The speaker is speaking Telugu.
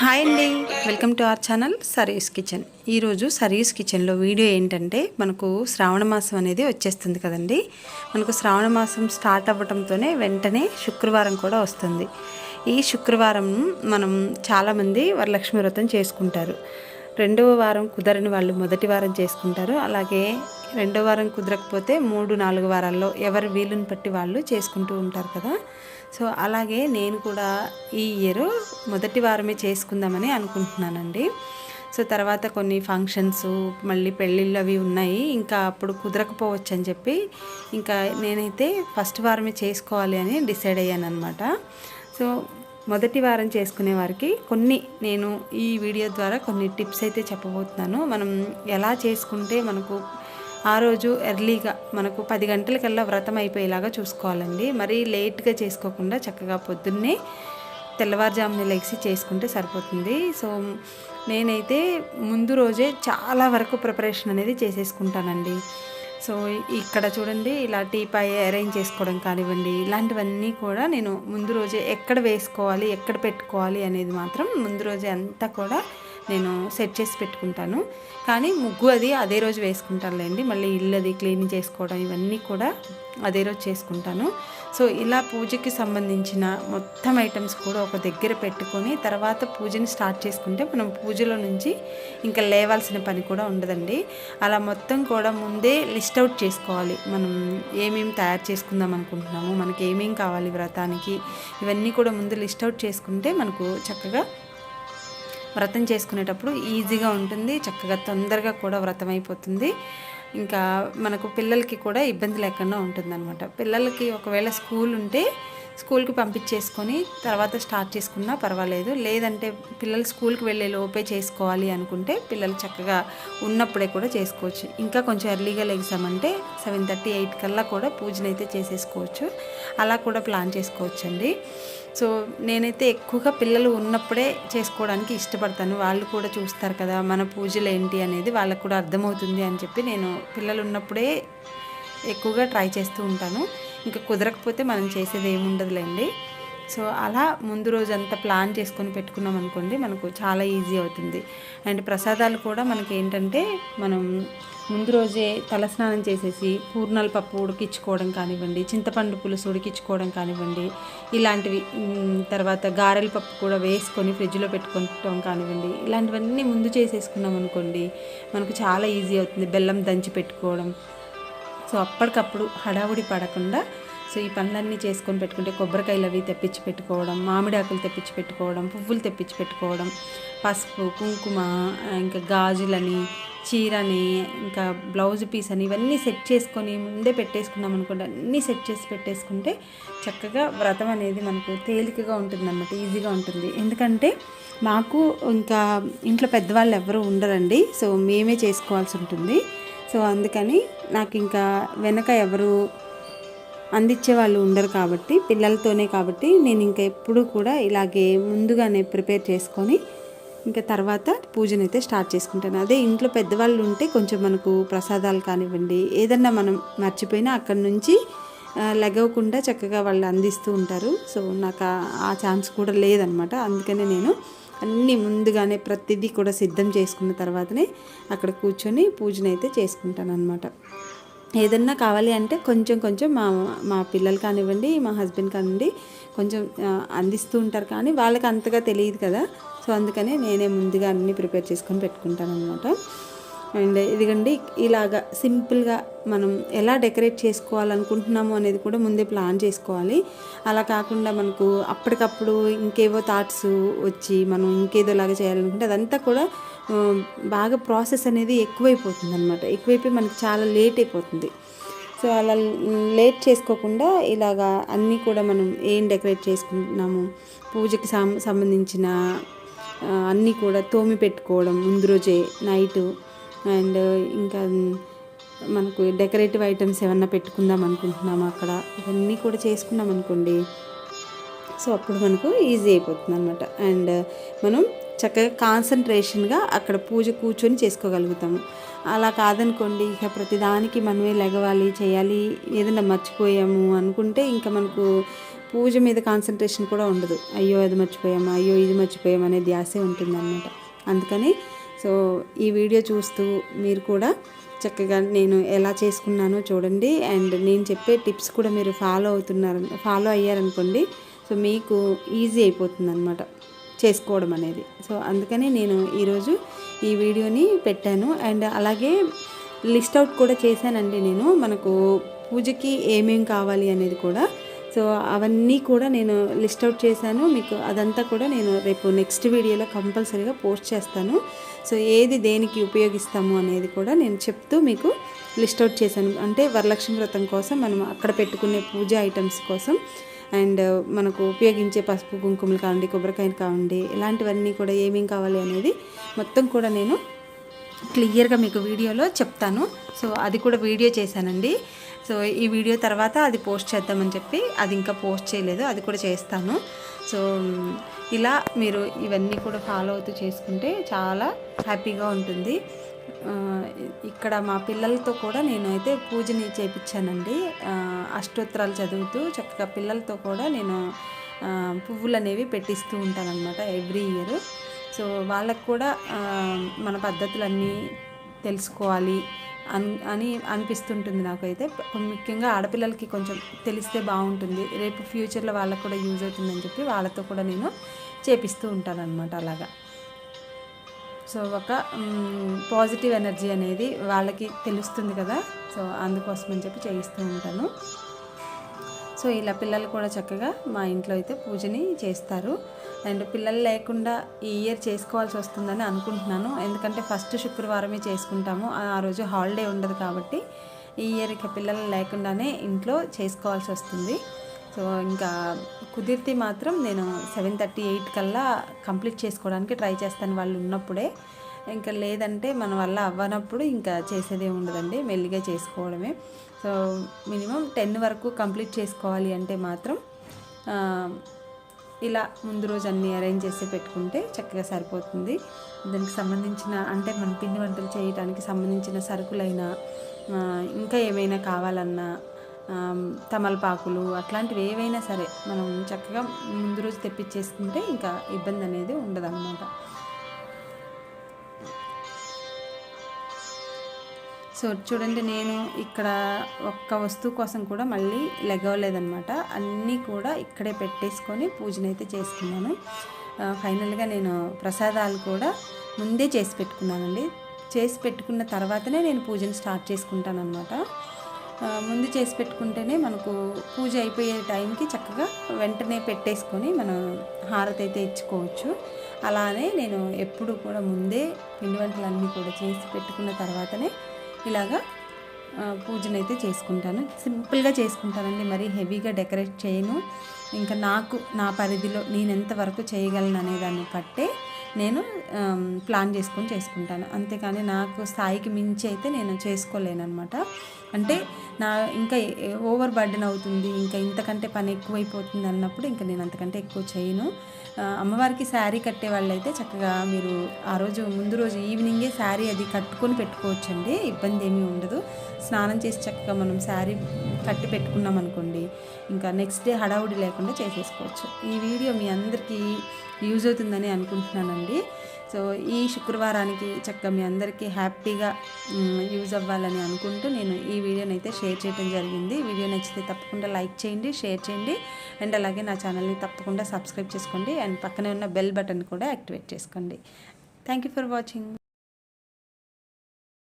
హాయ్ అండి. Welcome to our channel Sari's kitchen. ఈరోజు సరీస్ కిచెన్లో వీడియో ఏంటంటే మనకు శ్రావణ మాసం అనేది వచ్చేస్తుంది కదండి. మనకు శ్రావణ మాసం స్టార్ట్ అవ్వడంతోనే వెంటనే శుక్రవారం కూడా వస్తుంది. ఈ శుక్రవారం మనం చాలామంది వరలక్ష్మి వ్రతం చేసుకుంటారు. రెండవ వారం కుదరని వాళ్ళు మొదటి వారం చేసుకుంటారు. అలాగే రెండో వారం కుదరకపోతే మూడు నాలుగు వారాల్లో ఎవరి వీలుని బట్టి వాళ్ళు చేసుకుంటూ ఉంటారు కదా. సో అలాగే నేను కూడా ఈ ఇయర్ మొదటి వారమే చేసుకుందామని అనుకుంటున్నానండి. సో తర్వాత కొన్ని ఫంక్షన్స్ మళ్ళీ పెళ్ళిళ్ళు అవి ఉన్నాయి. ఇంకా అప్పుడు కుదరకపోవచ్చు అని చెప్పి ఇంకా నేనైతే ఫస్ట్ వారమే చేసుకోవాలి అని డిసైడ్ అయ్యాను అనమాట సో మొదటి వారం చేసుకునే వారికి కొన్ని నేను ఈ వీడియో ద్వారా కొన్ని టిప్స్ అయితే చెప్పబోతున్నాను. మనం ఎలా చేసుకుంటే మనకు ఆ రోజు ఎర్లీగా మనకు పది గంటలకల్లా వ్రతం అయిపోయేలాగా చూసుకోవాలండి. మరీ లేట్గా చేసుకోకుండా చక్కగా పొద్దున్నే తెల్లవారుజామున లెగిసి చేసుకుంటే సరిపోతుంది. సో నేనైతే ముందు రోజే చాలా వరకు ప్రిపరేషన్ అనేది చేసేసుకుంటానండి. సో ఇక్కడ చూడండి ఇలా టీపాయ్ అరేంజ్ చేసుకోవడం కానివ్వండి ఇలాంటివన్నీ కూడా నేను ముందు రోజే ఎక్కడ వేసుకోవాలి ఎక్కడ పెట్టుకోవాలి అనేది మాత్రం ముందు రోజే అంతా కూడా నేను సెట్ చేసి పెట్టుకుంటాను. కానీ ముగ్గు అది అదే రోజు వేసుకుంటానులేండి మళ్ళీ ఇల్లు అది క్లీన్ చేసుకోవడం ఇవన్నీ కూడా అదే రోజు చేసుకుంటాను. సో ఇలా పూజకి సంబంధించిన మొత్తం ఐటమ్స్ కూడా ఒక దగ్గర పెట్టుకొని తర్వాత పూజని స్టార్ట్ చేసుకుంటే మనం పూజలో నుంచి ఇంకా లేవాల్సిన పని కూడా ఉండదండి. అలా మొత్తం కూడా ముందే లిస్ట్ అవుట్ చేసుకోవాలి. మనం ఏమేమి తయారు చేసుకుందాం అనుకుంటున్నాము మనకి ఏమేమి కావాలి వ్రతానికి ఇవన్నీ కూడా ముందు లిస్ట్ అవుట్ చేసుకుంటే మనకు చక్కగా వ్రతం చేసుకునేటప్పుడు ఈజీగా ఉంటుంది చక్కగా తొందరగా కూడా వ్రతం అయిపోతుంది. ఇంకా మనకు పిల్లలకి కూడా ఇబ్బంది లేకుండా ఉంటుందన్నమాట. పిల్లలకి ఒకవేళ స్కూల్ ఉంటే స్కూల్కి పంపించేసుకొని తర్వాత స్టార్ట్ చేసుకున్నా పర్వాలేదు. లేదంటే పిల్లలు స్కూల్కి వెళ్ళే లోపే చేసుకోవాలి అనుకుంటే పిల్లలు చక్కగా ఉన్నప్పుడే కూడా చేసుకోవచ్చు. ఇంకా కొంచెం ఎర్లీగా లెగిసామంటే సెవెన్ థర్టీ ఎయిట్ కల్లా కూడా పూజనైతే చేసేసుకోవచ్చు. అలా కూడా ప్లాన్ చేసుకోవచ్చండి. సో నేనైతే ఎక్కువగా పిల్లలు ఉన్నప్పుడే చేసుకోవడానికి ఇష్టపడతాను. వాళ్ళు కూడా చూస్తారు కదా మన పూజలు ఏంటి అనేది వాళ్ళకు కూడా అర్థమవుతుంది అని చెప్పి నేను పిల్లలు ఉన్నప్పుడే ఎక్కువగా ట్రై చేస్తూ ఉంటాను. ఇంకా కుదరకపోతే మనం చేసేది ఏముండదులేండి సో అలా ముందు రోజు అంతా ప్లాన్ చేసుకొని పెట్టుకున్నాం అనుకోండి మనకు చాలా ఈజీ అవుతుంది. అండ్ ప్రసాదాలు కూడా మనకి ఏంటంటే మనం ముందు రోజే తలస్నానం చేసేసి పూర్ణాల పప్పు ఉడికించుకోవడం కానివ్వండి చింతపండు పులుసు ఉడికించుకోవడం కానివ్వండి ఇలాంటివి తర్వాత గారెల పప్పు కూడా వేసుకొని ఫ్రిడ్జ్లో పెట్టుకుంటాం కానివ్వండి ఇలాంటివన్నీ ముందు చేసేసుకున్నాం అనుకోండి మనకు చాలా ఈజీ అవుతుంది. బెల్లం దంచి పెట్టుకోవడం సో అప్పటికప్పుడు హడావుడి పడకుండా సో ఈ పనులన్నీ చేసుకొని పెట్టుకుంటే కొబ్బరికాయలు అవి తెప్పించి పెట్టుకోవడం మామిడాకులు తెప్పించి పెట్టుకోవడం పువ్వులు తెప్పించి పెట్టుకోవడం పసుపు కుంకుమ ఇంకా గాజులని చీరని ఇంకా బ్లౌజ్ పీస్ అని ఇవన్నీ సెట్ చేసుకొని ముందే పెట్టేసుకున్నాం అనుకోండి అన్నీ సెట్ చేసి పెట్టేసుకుంటే చక్కగా వ్రతం అనేది మనకు తేలికగా ఉంటుంది అన్నమాట ఈజీగా ఉంటుంది. ఎందుకంటే మాకు ఇంకా ఇంట్లో పెద్దవాళ్ళు ఎవరు ఉండరండి సో మేమే చేసుకోవాల్సి ఉంటుంది. సో అందుకని నాకు ఇంకా వెనక ఎవరు అందించే వాళ్ళు ఉండరు కాబట్టి పిల్లలతోనే కాబట్టి నేను ఇంకా ఎప్పుడు కూడా ఇలాగే ముందుగానే ప్రిపేర్ చేసుకొని ఇంకా తర్వాత పూజనైతే స్టార్ట్ చేసుకుంటాను. అదే ఇంట్లో పెద్దవాళ్ళు ఉంటే కొంచెం మనకు ప్రసాదాలు కానివ్వండి ఏదన్నా మనం మర్చిపోయినా అక్కడి నుంచి లెగవకుండా చక్కగా వాళ్ళు అందిస్తూ ఉంటారు. సో నాకు ఆ ఛాన్స్ కూడా లేదనమాట. అందుకనే నేను అన్నీ ముందుగానే ప్రతిదీ కూడా సిద్ధం చేసుకున్న తర్వాతనే అక్కడ కూర్చొని పూజనైతే చేసుకుంటాను అనమాట ఏదన్నా కావాలి అంటే కొంచెం కొంచెం మా మా పిల్లలు కానివ్వండి మా హస్బెండ్ కానివ్వండి కొంచెం అందిస్తూ ఉంటారు. కానీ వాళ్ళకి అంతగా తెలియదు కదా. సో అందుకనే నేనే ముందుగా అన్నీ ప్రిపేర్ చేసుకొని పెట్టుకుంటాను అనమాట అండ్ ఇదిగండి ఇలాగా సింపుల్గా మనం ఎలా డెకరేట్ చేసుకోవాలనుకుంటున్నాము అనేది కూడా ముందే ప్లాన్ చేసుకోవాలి. అలా కాకుండా మనకు అప్పటికప్పుడు ఇంకేవో థాట్స్ వచ్చి మనం ఇంకేదోలాగా చేయాలనుకుంటే అదంతా కూడా బాగా ప్రాసెస్ అనేది ఎక్కువైపోతుంది అనమాట ఎక్కువైపోయి మనకి చాలా లేట్ అయిపోతుంది. సో అలా లేట్ చేసుకోకుండా ఇలాగా అన్నీ కూడా మనం ఏం డెకరేట్ చేసుకుంటున్నాము పూజకి సం సంబంధించిన అన్నీ కూడా తోమి పెట్టుకోవడం ముందు రోజే నైటు అండ్ ఇంకా మనకు డెకరేటివ్ ఐటమ్స్ ఏమన్నా పెట్టుకుందాం అనుకుంటున్నాము అక్కడ? ఇవన్నీ కూడా చేసుకున్నాం అనుకోండి. సో అప్పుడు మనకు ఈజీ అయిపోతుంది అనమాట అండ్ మనం చక్కగా కాన్సన్ట్రేషన్గా అక్కడ పూజ కూర్చొని చేసుకోగలుగుతాము. అలా కాదనుకోండి ఇక ప్రతిదానికి మనమే లెగవాలి చేయాలి ఏదైనా మర్చిపోయాము అనుకుంటే ఇంకా మనకు పూజ మీద కాన్సన్ట్రేషన్ కూడా ఉండదు. అయ్యో అది మర్చిపోయాము? అయ్యో ఇది మర్చిపోయామనే ధ్యాసే ఉంటుంది అనమాట అందుకని సో ఈ వీడియో చూస్తూ మీరు కూడా చక్కగా నేను ఎలా చేసుకున్నానో చూడండి. అండ్ నేను చెప్పే టిప్స్ కూడా మీరు ఫాలో అవుతున్నారు ఫాలో అయ్యారనుకోండి. సో మీకు ఈజీ అయిపోతుంది అనమాట చేసుకోవడం అనేది. సో అందుకని నేను ఈరోజు ఈ వీడియోని పెట్టాను. అండ్ అలాగే లిస్ట్ అవుట్ కూడా చేశానండి నేను. మనకు పూజకి ఏమేం కావాలి అనేది కూడా సో అవన్నీ కూడా నేను లిస్ట్ అవుట్ చేశాను. మీకు అదంతా కూడా నేను రేపు నెక్స్ట్ వీడియోలో కంపల్సరీగా పోస్ట్ చేస్తాను. సో ఏది దేనికి ఉపయోగిస్తాము అనేది కూడా నేను చెప్తూ మీకు లిస్ట్ అవుట్ చేశాను. అంటే వరలక్ష్మి వ్రతం కోసం మనం అక్కడ పెట్టుకునే పూజ ఐటమ్స్ కోసం అండ్ మనకు ఉపయోగించే పసుపు కుంకుమలు కావండి కొబ్బరికాయలు కావండి ఇలాంటివన్నీ కూడా ఏమేమి కావాలి అనేది మొత్తం కూడా నేను క్లియర్గా మీకు వీడియోలో చెప్తాను. సో అది కూడా వీడియో చేశానండి. సో ఈ వీడియో తర్వాత అది పోస్ట్ చేద్దామని చెప్పి అది ఇంకా పోస్ట్ చేయలేదు అది కూడా చేస్తాను. సో ఇలా మీరు ఇవన్నీ కూడా ఫాలో అవుతూ చేసుకుంటే చాలా హ్యాపీగా ఉంటుంది. ఇక్కడ మా పిల్లలతో కూడా నేనైతే పూజని చేయించానండి అష్టోత్తరాలు చదువుతూ చక్కగా పిల్లలతో కూడా నేను పువ్వులు అనేవి పెట్టిస్తూ ఉంటానన్నమాట ఎవ్రీ ఇయర్. సో వాళ్ళకు కూడా మన పద్ధతులన్నీ తెలుసుకోవాలి అన్ అని అనిపిస్తుంటుంది నాకైతే. ముఖ్యంగా ఆడపిల్లలకి కొంచెం తెలిస్తే బాగుంటుంది. రేపు ఫ్యూచర్లో వాళ్ళకు కూడా యూజ్ అవుతుందని చెప్పి వాళ్ళతో కూడా నేను చేపిస్తూ ఉంటాను అనమాట అలాగా. సో ఒక పాజిటివ్ ఎనర్జీ అనేది వాళ్ళకి తెలుస్తుంది కదా సో అందుకోసం అని చెప్పి చేయిస్తూ ఉంటాను. సో ఇలా పిల్లలు కూడా చక్కగా మా ఇంట్లో అయితే పూజని చేస్తారు. అండ్ పిల్లలు లేకుండా ఈ ఇయర్ చేసుకోవాల్సి వస్తుందని అనుకుంటున్నాను. ఎందుకంటే ఫస్ట్ శుక్రవారమే చేసుకుంటాము. ఆ రోజు హాలిడే ఉండదు కాబట్టి ఈ ఇయర్ ఇక పిల్లలు లేకుండానే ఇంట్లో చేసుకోవాల్సి వస్తుంది. సో ఇంకా కుదిరితే మాత్రం నేను సెవెన్ థర్టీ ఎయిట్ కల్లా కంప్లీట్ చేసుకోవడానికి ట్రై చేస్తాను వాళ్ళు ఉన్నప్పుడే. ఇంకా లేదంటే మన వల్ల అవ్వనప్పుడు ఇంకా చేసేదే ఉండదండి మెల్లిగా చేసుకోవడమే. సో మినిమం టెన్ వరకు కంప్లీట్ చేసుకోవాలి అంటే మాత్రం ఇలా ముందు రోజు అన్నీ అరేంజ్ చేసి పెట్టుకుంటే చక్కగా సరిపోతుంది. దానికి సంబంధించిన అంటే మన పిండి వంటలు చేయడానికి సంబంధించిన సరుకులైనా ఇంకా ఏమైనా కావాలన్నా తమలపాకులు అట్లాంటివి ఏవైనా సరే మనం చక్కగా ముందు రోజు తెప్పించేసుకుంటే ఇంకా ఇబ్బంది అనేది ఉండదన్నమాట. సో చూడండి నేను ఇక్కడ ఒక్క వస్తువు కోసం కూడా మళ్ళీ లెగవలేదనమాట అన్నీ కూడా ఇక్కడే పెట్టేసుకొని పూజనైతే చేసుకున్నాను. ఫైనల్గా నేను ప్రసాదాలు కూడా ముందే చేసి పెట్టుకున్నానండి. చేసి పెట్టుకున్న తర్వాతనే నేను పూజను స్టార్ట్ చేసుకుంటాను అనమాట ముందు చేసి పెట్టుకుంటేనే మనకు పూజ అయిపోయే టైంకి చక్కగా వెంటనే పెట్టేసుకొని మనం హారతి అయితే ఇచ్చుకోవచ్చు. అలానే నేను ఎప్పుడు కూడా ముందే పిండి వంటలన్నీ కూడా చేసి పెట్టుకున్న తర్వాతనే ఇలాగా పూజనైతే చేసుకుంటాను. సింపుల్గా చేసుకుంటానండి. మరీ హెవీగా డెకరేట్ చేయను. ఇంకా నాకు నా పరిధిలో నేను ఎంతవరకు చేయగలను అనే దాన్ని బట్టే నేను ప్లాన్ చేసుకొని చేసుకుంటాను. అంతేకాని నాకు స్థాయికి మించి అయితే నేను చేసుకోలేను అనమాట అంటే నా ఇంకా ఓవర్ బర్డెన్ అవుతుంది ఇంకా ఇంతకంటే పని ఎక్కువైపోతుంది అన్నప్పుడు ఇంకా నేను అంతకంటే ఎక్కువ చేయను. అమ్మవారికి శారీ కట్టే వాళ్ళైతే చక్కగా మీరు ఆ రోజు ముందు రోజు ఈవినింగే శారీ అది కట్టుకొని పెట్టుకోవచ్చండి ఇబ్బంది ఏమీ ఉండదు. స్నానం చేసి చక్కగా మనం శారీ కట్టి పెట్టుకున్నాం అనుకోండి ఇంకా నెక్స్ట్ డే హడావుడి లేకుండా చేసేసుకోవచ్చు. ఈ వీడియో మీ అందరికీ యూజ్ అవుతుందని అనుకుంటున్నానండి. సో ఈ శుక్రవారానికి చక్కగా మీ అందరికీ హ్యాపీగా యూజ్ అవ్వాలని అనుకుంటూ నేను ఈ వీడియోని అయితే షేర్ చేయడం జరిగింది. వీడియో నచ్చితే తప్పకుండా లైక్ చేయండి షేర్ చేయండి. అండ్ అలాగే నా ఛానల్ని తప్పకుండా సబ్స్క్రైబ్ చేసుకోండి. అండ్ పక్కనే ఉన్న బెల్ బటన్ కూడా యాక్టివేట్ చేసుకోండి. Thank you for watching.